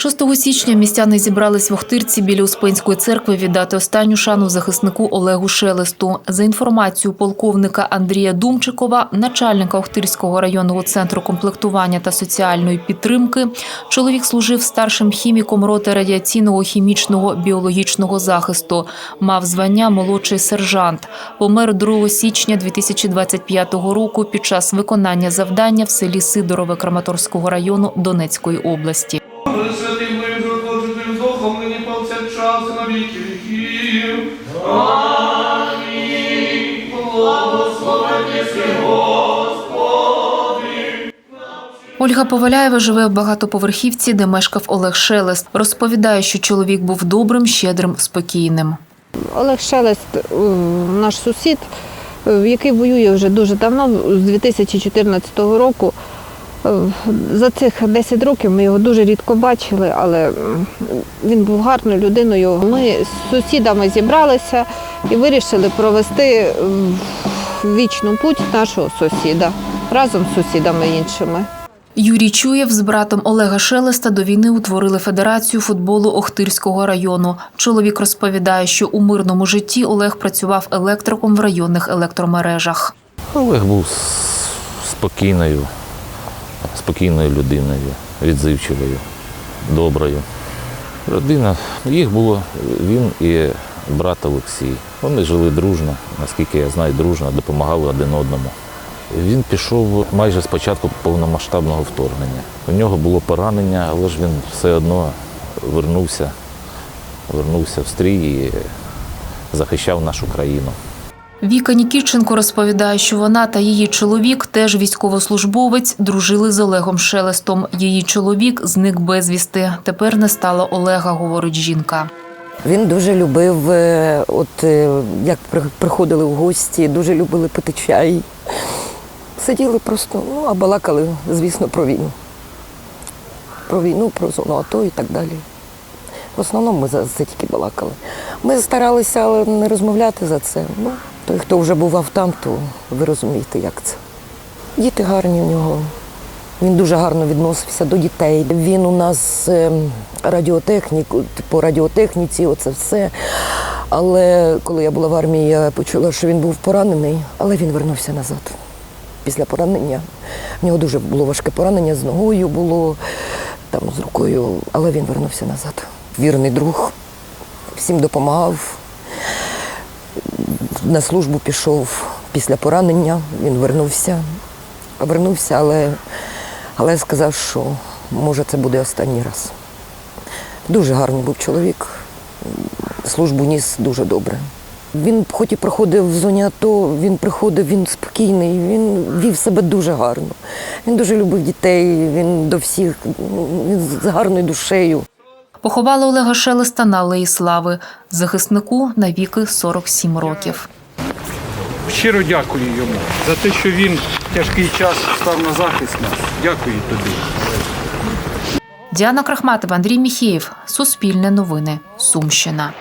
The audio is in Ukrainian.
6 січня містяни зібрались в Охтирці біля Успенської церкви віддати останню шану захиснику Олегу Шелесту. За інформацією полковника Андрія Думчикова, начальника Охтирського районного центру комплектування та соціальної підтримки, чоловік служив старшим хіміком роти радіаційного хімічного біологічного захисту. Мав звання молодший сержант. Помер 2 січня 2025 року під час виконання завдання в селі Сидорове Краматорського району Донецької області. Ольга Поваляєва живе в багатоповерхівці, де мешкав Олег Шелест. Розповідає, що чоловік був добрим, щедрим, спокійним. Олег Шелест, е, наш сусід, е, який воює вже дуже давно, з 2014 року. Е, За цих 10 років ми його дуже рідко бачили, але він був гарною людиною. Ми з сусідами зібралися і вирішили провести вічну путь нашого сусіда разом з сусідами іншими. Юрій Чуєв з братом Олега Шелеста до війни утворили Федерацію футболу Охтирського району. Чоловік розповідає, що у мирному житті Олег працював електриком в районних електромережах. Олег був спокійною, спокійною людиною, відзивчивою, доброю. Родина, їх було він і брат Олексій. Вони жили дружно, наскільки я знаю, дружно, допомагали один одному. Він пішов майже з початку повномасштабного вторгнення. У нього було поранення, але ж він все одно вернувся, вернувся в стрій і захищав нашу країну. Віка Нікітченко розповідає, що вона та її чоловік, теж військовослужбовець, дружили з Олегом Шелестом. Її чоловік зник безвісти. Тепер не стало Олега, говорить жінка. Він дуже любив, е, от е, як приходили в гості, дуже любили пити чай. Сиділи просто, ну, а балакали, звісно, про війну. Про війну, про зону АТО і так далі. В основному ми за це тільки балакали. Ми старалися але не розмовляти за це. Ну, той, хто вже бував там, то ви розумієте, як це. Діти гарні в нього. Він дуже гарно відносився до дітей. Він у нас ем, радіотехнік, по радіотехніці, оце все. Але коли я була в армії, я почула, що він був поранений, але він вернувся назад. Після поранення. В нього дуже було важке поранення, з ногою було, там, з рукою, але він вернувся назад. Вірний друг, всім допомагав. На службу пішов після поранення, він вернувся. Вернувся, але, але сказав, що може це буде останній раз. Дуже гарний був чоловік, службу ніс дуже добре. Він, хоч і проходив в зоні АТО, він приходив, він спокійний, він вів себе дуже гарно. Він дуже любив дітей, він до всіх, він з гарною душею. Поховали Олега Шелеста на Алеї Слави. Захиснику на віки 47 років. Щиро дякую йому за те, що він тяжкий час став на захист нас. Дякую тобі. Діана Крахматова, Андрій Міхеєв. Суспільне новини. Сумщина.